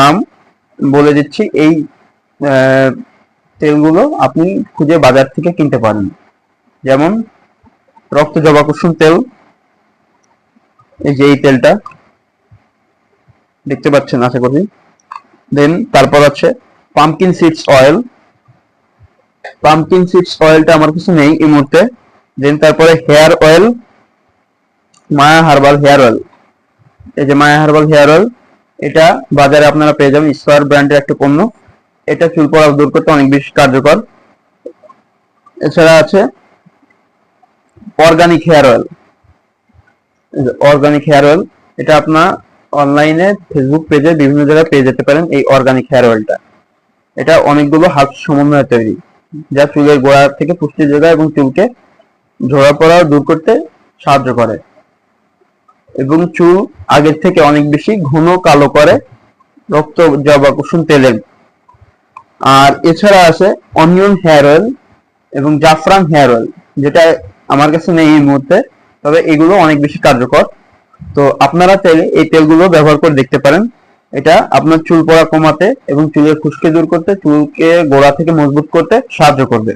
নাম বলে দিচ্ছি, এই তেলগুলো আপনি খুঁজে বাজার থেকে কিনতে পারেন। যেমন রক্ত জবা কুসুম তেল, এই যে এই তেলটা, দেখতে পাচ্ছেন আশা করি। দেন তারপর আছে pumpkin seeds oil pumpkin seeds অয়েলটা আমার কাছে নেই এই মুহূর্তে। দেন তারপরে hair oil Maya herbal hair oil এই যে মায়া হার্বাল হেয়ার অয়েল এটা বাজারে আপনারা পেয়ে যাবেন স্কোয়ার ব্র্যান্ডের একটা পণ্য। এটা চুল পড়া দূর করতে অনেক বেশি কার্যকর। এছাড়া আছে organic hair oil organic hair oil এটা আপনার অনলাইনে ফেসবুক পেজে বিভিন্ন জায়গায় পেয়ে যেতে পারেন এই অর্গানিক হেয়ার অয়েলটা এটা অনেকগুলো হাত সমন্বয়ে তৈরি। যা চুলের গোড়া থেকে পুষ্টি যোগায় এবং চুলকে ঝরা পড়া দূর করতে সাহায্য করে। এবং চুল আগের থেকে অনেক বেশি ঘন কালো করে রক্ত জবা কুসুম তেলের। আর এছাড়া আছে অনিয়ন হেয়ার অয়েল এবং জাফরান হেয়ার অয়েল যেটা আমার কাছে নেই এই মুহূর্তে, তবে এগুলো অনেক বেশি কার্যকর। তো আপনারা চাইলে এই তেলগুলো ব্যবহার করে দেখতে পারেন। এটা আপনার চুল পড়া কমাতে এবং চুলের খুশকি দূর করতে, চুলকে গোড়া থেকে মজবুত করতে সাহায্য করবে।